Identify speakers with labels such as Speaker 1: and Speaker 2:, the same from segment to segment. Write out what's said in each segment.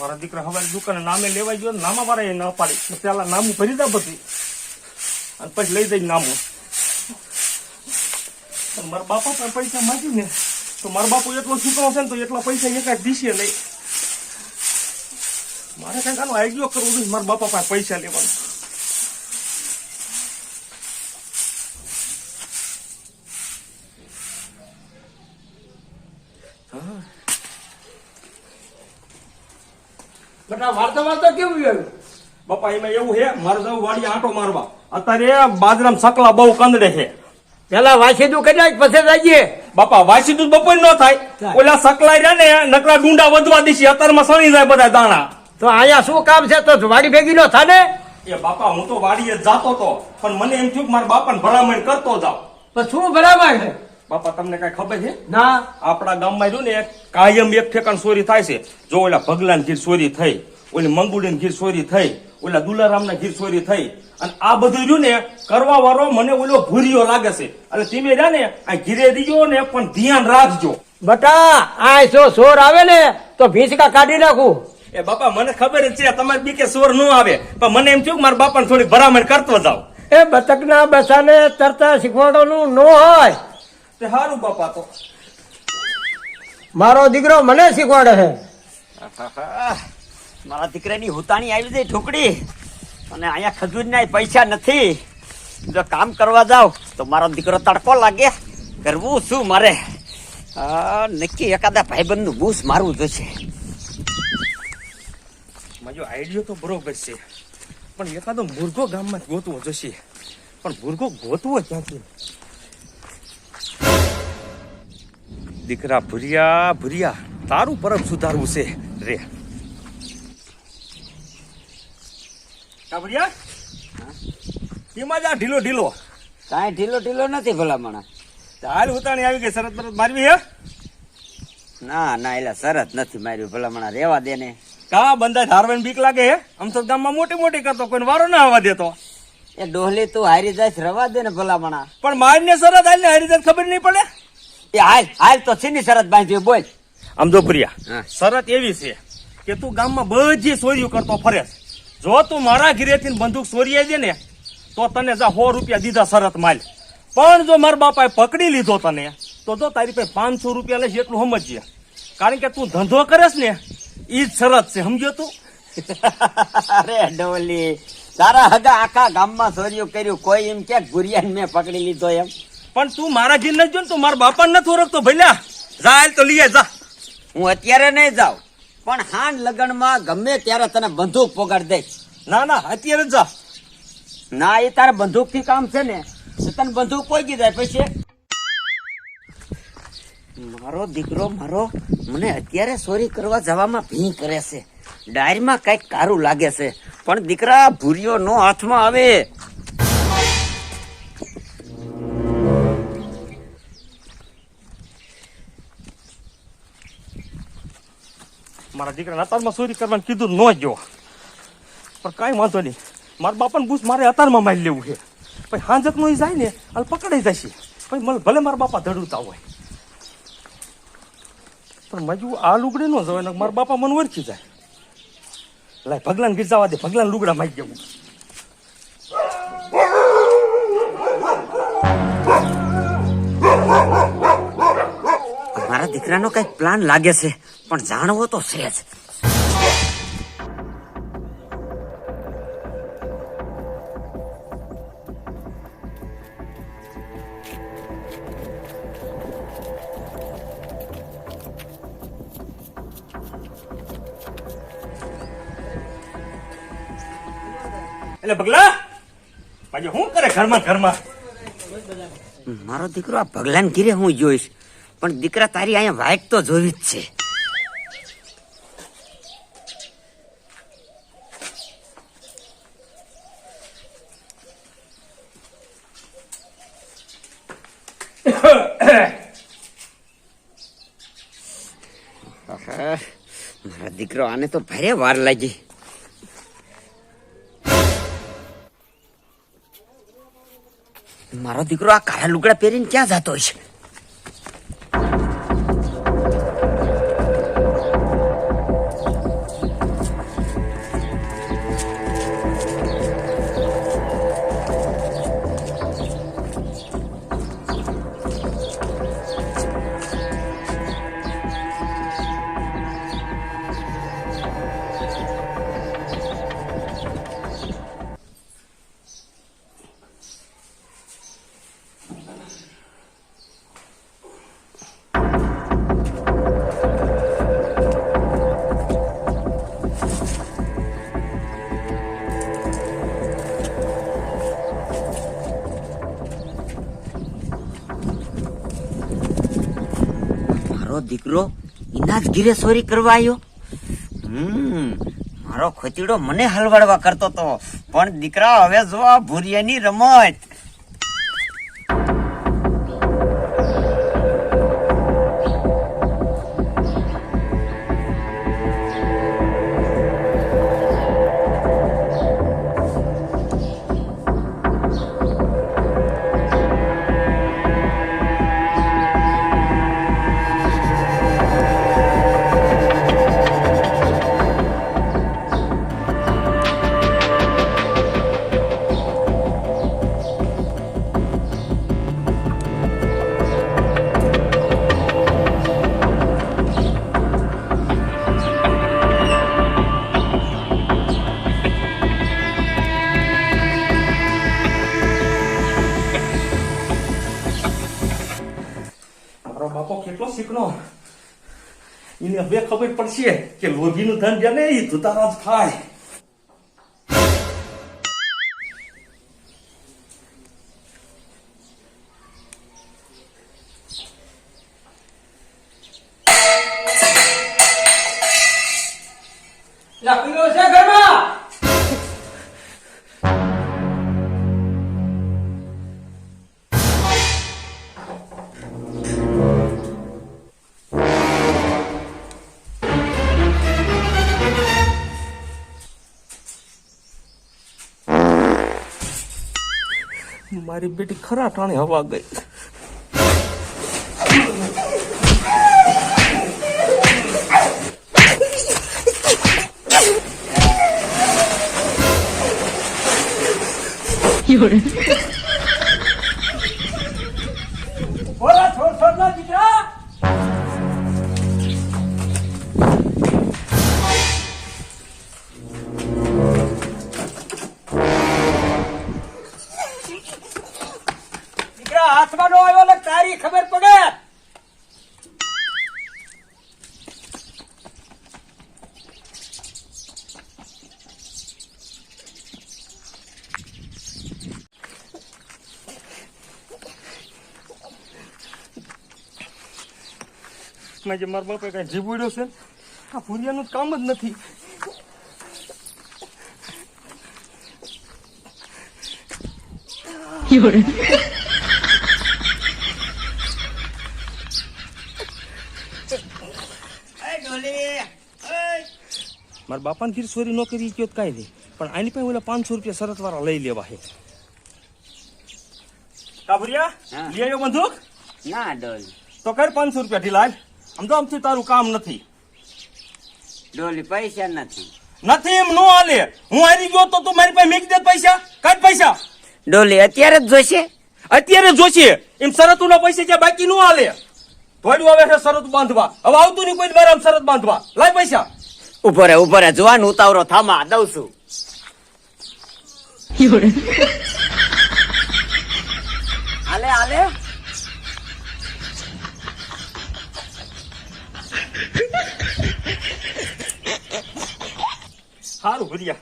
Speaker 1: મારા દીકરા હવે દુકાને નામે લેવાઈ ગયો નામા મારે ના પાડી. પેલા નામું ભરી દા બધી. અને પછી લઈ દઈ નામું. મારા બાપા પણ પૈસા માંગ્યું ને, તો મારા બાપુ એટલો ચૂકવો છે ને તો એટલા પૈસા એકાદ દીશે નહીં મારે કંઈક આનો આઈડિયો કરવો જોઈએ મારા બાપા પાસે પૈસા લેવાના.
Speaker 2: વાર્તા વાર્તા કેવું આવ્યું
Speaker 1: બાપા એમાં એવું છે મારે જવું વાડી આંટો મારવા. અત્યારે બાજરામ સકલા બહુ કંદડે છે.
Speaker 2: પેલા વાસીદું કરી નાખ, પછી જઈએ
Speaker 1: બાપા વાસી દૂધ બપોર ન થાય. ઓલા સકલા રહ્યા ને નકરા ડુંડા વધવા દીશી. અત્યારમાં સણી જાય બધા દાણા.
Speaker 2: તો અહીંયા શું કામ છે? તો વાડી ભેગી નો થાય
Speaker 1: એ બાપા હું તો વાડીએ જાતો તો. પણ મને એમ થયું કે મારા બાપાને ભલામણ કરતો જાવ
Speaker 2: પણ શું બરાબર છે?
Speaker 1: બાપા તમને કઈ ખબર છે?
Speaker 2: ના.
Speaker 1: આપણા ગામમાં રહ્યું ને કાયમ એક ઠેકાણ ચોરી થાય છે. જો ઓલા ભગલાન ગીર ચોરી થઈ ઓલી મંગુડીન ગીર ચોરી થઈ ઓલા દુલારામના ગીર ચોરી થઈ અને આ બધું રહ્યું ને કરવા વાળો મને ઓલો ભૂરિયો લાગે છે. અને તમે જા ને આ ઘીરે દીજો ને પણ ધ્યાન રાખજો.
Speaker 2: બટા આ જો સોર આવે ને તો ભીંસકા કાઢી નાખું.
Speaker 1: એ બાપા મને ખબર જ છે તમારી બીકે સોર ન આવે. પણ મને એમ થયું કે મારા બાપાને થોડી ભરામણ કરતો જાવ
Speaker 2: એ બતકના બસાને તરતા શીખવાડવાનું નો હોય.
Speaker 1: તે સારું બાપા તો.
Speaker 2: મારો દીકરો મને શીખવાડે છે.
Speaker 3: મારા દીકરાની હુતાણી આવી જાય ઠોકડી અને અહીંયા ખજૂરના પૈસા નથી. જો કામ કરવા જાવ તો મારો દીકરો તડકો લાગે. કરવું શું મારે? નક્કી એકાદા ભાઈબંધનું બૂસ મારવું જોશે.
Speaker 1: મારો આઈડિયો તો બરોબર છે. પણ એકાદો મુર્ગો ગામમાં જ ગોતવો જોશે. પણ મુર્ગો ગોતવો ક્યાંથી? દીકરા ભૂરિયા ભૂરિયા તારું પરબ સુધારવું છે. રે. ભૂરિયા? કેમાં જા ઢીલો ઢીલો.
Speaker 3: કાંઈ ઢીલો ઢીલો નથી ભલામણા.
Speaker 1: હાલ ઉતાણી આવી ગઈ શરત બરત મારવી હે?
Speaker 3: ના ના એટલે શરત નથી માર્યું ભલામણા રેવા દે ને.
Speaker 1: કા બંદા ધારવાની બીક લાગે હે? આમ તો ગામમાં મોટી મોટી કરતો કોઈ વારો ના આવવા દેતો.
Speaker 3: એ ડોહલી તું હારી જાય રવા દે ને ભલામણા.
Speaker 1: પણ મારને શરત હાલ ને હારી જાય ખબર નહીં પડે?
Speaker 3: એ હાલ હાલ તો સીની શરત બાંધી બોલ.
Speaker 1: આમ જો પ્રિયા શરત એવી છે કે તું ગામમાં બધી ચોરીઓ કરતો ફરે જો તું મારા ઘરેથી બંદૂક ચોરી આવી ને તો તને જા સો રૂપિયા દીધા શરત માલ. પણ જો મારા બાપાએ પકડી લીધો તને તો જો તારી પાસે પાંચસો રૂપિયા લઈશ એટલું સમજીએ. કારણ કે તું ધંધો કરેસ ને ઈ જ શરત છે સમજ્યો તું?
Speaker 3: અરે ડોલી તારા હગા આખા ગામમાં ચોર્યું કર્યું કોઈ એમ કે ગુરિયાને મેં પકડી લીધો એમ?
Speaker 1: પણ તું મારા ઘીર નથી જો ને તું મારા બાપાને નથી ઓળખતો ભલ્યા જા હાલ તો લઈએ જા.
Speaker 3: હું અત્યારે નહીં જાઉં પણ હાન લગનમાં ગમે ત્યારે તને બંદૂક પોગાડ દે
Speaker 1: ના ના અત્યારે જ જા.
Speaker 3: ના એ તારે બંદૂકથી કામ છે ને તને બંદૂક પોગી જાય પછી. મારો દીકરો મારો મને અત્યારે ચોરી કરવા જવામાં ભી કરે છે. ડાયરીમાં કંઈક કારું લાગે છે પણ દીકરા ભૂરીઓ નો હાથમાં આવે.
Speaker 1: મારા દીકરાને અતારમાં ચોરી કરવાનું કીધું ન જો પણ કાંઈ વાંધો નહીં. મારા બાપાને બૂસ મારે અતારમાં મારી લેવું છે. પછી હાંજકનો એ જાય ને, હાલ પકડાઈ જશે. પછી મને ભલે મારા બાપા ધડુતા હોય. પણ મજુ આ લુગડે ન જવાય ને મારા બાપા મને ઓળખી જાય. લાય ભગલાન ગીરજાવા દે, ભગલાન લુગડા મારી જવું
Speaker 3: મારા દીકરાનો કંઈક પ્લાન લાગે છે. પણ જાણવો તો છે જ.
Speaker 1: એટલે પગલા? પાછો શું કરે ઘરમાં ઘરમાં?
Speaker 3: મારો દીકરો આ ભગલાન ઘીરે હું જોઈશ પણ દીકરા તારી અહીંયા વાઇટ તો જોવી જ છે આહા, મારા દીકરો આને તો ભારે વાર લાગી. મારો દીકરો આ કાળા લુગડા પહેરીને ક્યાં જતો દીકરો એના જ ઘીરે કરવા આવ્યો હમ, મારો ખોતીડો મને હલવાડવા કરતો તો. પણ દીકરા, હવે જો આ ભૂરિયાની રમત.
Speaker 1: કેટલો શીખનો એને હવે ખબર પડશે કે લોભીનું ધન જે ને એ ધુતારા જ ખાય મારી બેટી ખરા ટાણે હવા ગઈ.
Speaker 2: બોલા દીકરા હાથમાં નો આવ્યો એટલે તારી ખબર પડે.
Speaker 1: મેં જે મારા બાપે કઈ જીવડ્યો છે આ ભૂરિયાનું કામ જ નથી. મારા બાપાને ઘીર ચોરી ન કરી ગયો કાંઈ નહીં. પણ આની પાસે ઓલા પાંચસો રૂપિયા શરત વાળા લઈ લેવા હે કાબરિયા. લઈ આવ્યો બંદૂક?
Speaker 3: ના ડોલ.
Speaker 1: તો કર પાંચસો રૂપિયા ઢીલાલ આમ તો આમથી તારું કામ નથી.
Speaker 3: ડોલી પૈસા નથી.
Speaker 1: નથી એમ નો હાલે. હું હારી ગયો તો તું મારી પાસે મેકી દે પૈસા. કાઢ પૈસા.
Speaker 3: ડોલી અત્યારે જ જોઈશે
Speaker 1: અત્યારે જોશે. એમ શરતુના પૈસા જ્યાં બાકી નો હાલે. થોડું આવે છે શરત બાંધવા. હવે આવતું નહીં કોઈ મારે શરત બાંધવા. લાય પૈસા.
Speaker 3: ઊભો રે ઊભો રે જોવાનું ઉતાવરો થામા દઉં છું. આલે આલે
Speaker 1: સારું ભર્યા.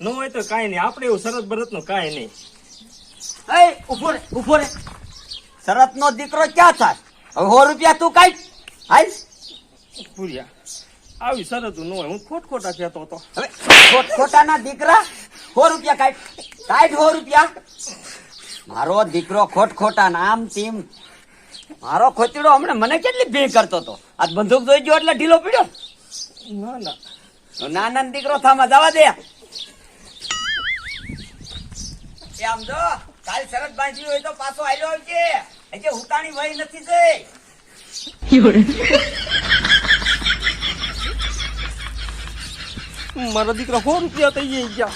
Speaker 1: ન હોય તો કાંઈ નહીં. આપણે એવું શરત બરતનું કાંઈ નહીં.
Speaker 3: એ ઊભો રે ઊભો રે. શરત નો દીકરો ક્યાં થાય? હવે સો રૂપિયા તું કાંઈ હાલ.
Speaker 1: ભૂર્યા. આવી શરત ન હોય. હું ખોટ ખોટા કહેતો હતો.
Speaker 3: હવે ખોટ ખોટાના દીકરા? સો રૂપિયા કાઢ. કાઢ સો રૂપિયા. મારો દીકરો ખોટ ખોટા નામ તેમ. મારો ખોચડો હમણાં મને કેટલી ભી કરતો હતો? આ બંદૂક જોઈ ગયો એટલે ઢીલો પીડ્યો?
Speaker 1: ના ના.
Speaker 3: નાના દીકરો થામાં જવા દે. એ આમ જો કાલ શરત બાંધી હોય તો પાછો આવ્યો આવજે. હજી હુતાણી વહી નથી જઈ.
Speaker 1: મારા દીકરા સો રૂપિયા થઈ ગયા.